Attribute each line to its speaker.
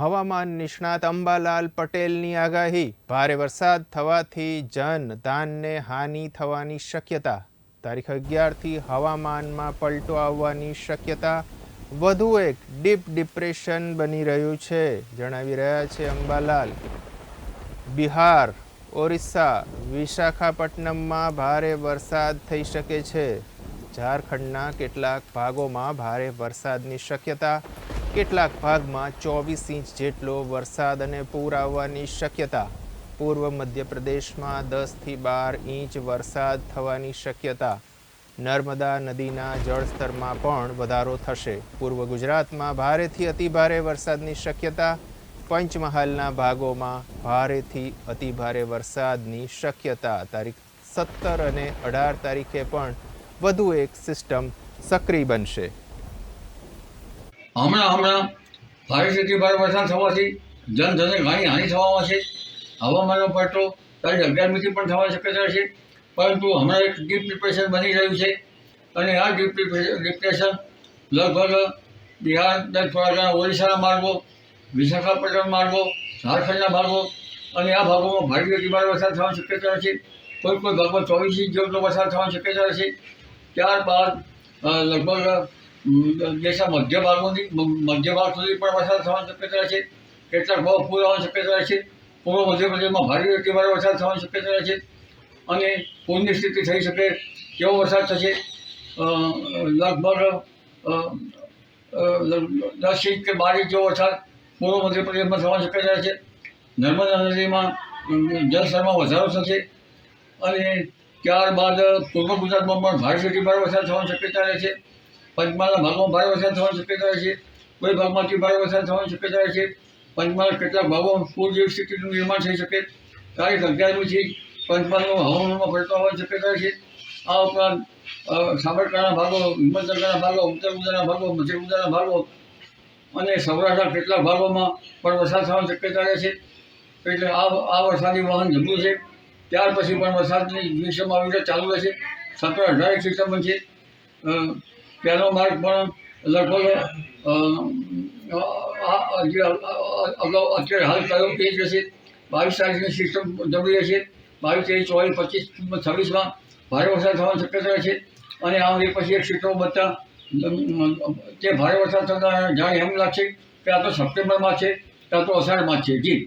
Speaker 1: હવામાન નિષ્ણાત અંબાલાલ પટેલની આગાહી. ભારે વરસાદ થવાથી જન ધાનને હાનિ થવાની શક્યતા. તારીખ અગિયારથી હવામાનમાં પલટો આવવાની શક્યતા. વધુ એક ડીપ ડિપ્રેશન બની રહ્યું છે, જણાવી રહ્યા છે અંબાલાલ. બિહાર, ઓરિસ્સા, વિશાખાપટ્ટનમમાં ભારે વરસાદ થઈ શકે છે. ઝારખંડના કેટલાક ભાગોમાં ભારે વરસાદની શક્યતા. કેટલાક ભાગમાં ચોવીસ ઇંચ જેટલો વરસાદ અને પૂર આવવાની શક્યતા. પૂર્વ મધ્યપ્રદેશમાં દસથી બાર ઇંચ વરસાદ થવાની શક્યતા. નર્મદા નદીના જળસ્તરમાં પણ વધારો થશે. પૂર્વ ગુજરાતમાં ભારેથી અતિભારે વરસાદની શક્યતા. પંચમહાલના ભાગોમાં ભારેથી અતિભારે વરસાદની શક્યતા. તારીખ સત્તર અને અઢાર તારીખે પણ વધુ એક સિસ્ટમ સક્રિય બનશે.
Speaker 2: હમણાં હમણાં ભારેથી ભારે વરસાદ થવાથી જનધનને ઘણી હાનિ થવામાં છે. હવામાનનો પલટો તારીખ અગિયારમીથી પણ થવા શક્યતા છે. પરંતુ હમણાં એક ડીપ ડિપ્રેશન બની રહ્યું છે. અને આ ડીપ ડિપ્રેશન લગભગ બિહાર થોડા ઘણા ઓડિશાના માર્ગો, વિશાખાપટ્ટનમ માર્ગો, ઝારખંડના ભાગો અને આ ભાગોમાં ભારે અતિભારે વરસાદ થવાની શક્યતા છે. કોઈ કોઈ ભાગમાં ચોવીસ ઇંચ જેટલો વરસાદ થવાની શક્યતા છે. ત્યારબાદ લગભગ દેશના મધ્ય ભાગોની મધ્ય ભાગ સુધી પણ વરસાદ થવાની શક્યતા છે. કેટલાક ભાવ પૂર આવવાની શક્યતા છે. પૂર્વ મધ્યપ્રદેશમાં ભારે અતિ ભારે વરસાદ થવાની શક્યતા છે. અને પૂરની સ્થિતિ થઈ શકે કેવો વરસાદ થશે. લગભગ દસ ઇંચ કે બાર ઇંચ જેવો વરસાદ પૂર્વ મધ્યપ્રદેશમાં થવાની શક્યતા છે. નર્મદા નદીમાં જળસ્તરમાં વધારો થશે. અને ત્યારબાદ પૂર્વ ગુજરાતમાં પણ ભારે અતિ ભારે વરસાદ થવાની શક્યતા રહે છે. પંચમહાલના ભાગમાં ભારે વરસાદ થવાની શક્યતા રહે છે. કોઈ ભાગમાંથી ભારે વરસાદ થવાની શક્યતા રહે છે. પંચમહાલ કેટલાક ભાગોમાં પૂર જેવી સ્થિતિનું નિર્માણ થઈ શકે. તારીખ અગિયારમીથી પંચમહાલનું હવામાનમાં પલટો હોવાની શક્યતા છે. આ ઉપરાંત સાબરકાંઠાના ભાગો હિંમતનગરના ભાગો ઉત્તર ગુજરાતના ભાગો મધ્ય ગુજરાતના ભાગો અને સૌરાષ્ટ્રના કેટલાક ભાગોમાં પણ વરસાદ થવાની શક્યતા રહે છે. એટલે આ આ વરસાદી વાહન જમ્યું છે ત્યાર પછી પણ વરસાદની સિસ્ટમ આવી રીતે ચાલુ રહેશે. સત્તર અઢાર એક સિસ્ટમ અ, પહેલો માર્ગ પણ લગભગ અગાઉ અત્યારે હાલ કયો પેજ જશે. બાવીસ તારીખની સિસ્ટમ જરૂરી રહેશે. બાવીસ ત્રેવીસ ચોવીસ, પચીસ, છવ્વીસમાં ભારે વરસાદ થવાની શક્યતા છે. અને આ એ પછી એક સિસ્ટમ બધા તે ભારે વરસાદ થતાં, જાણે એમ લાગશે કે આ તો સપ્ટેમ્બરમાં છે, કાં તો અષાઢમાં છે. જી.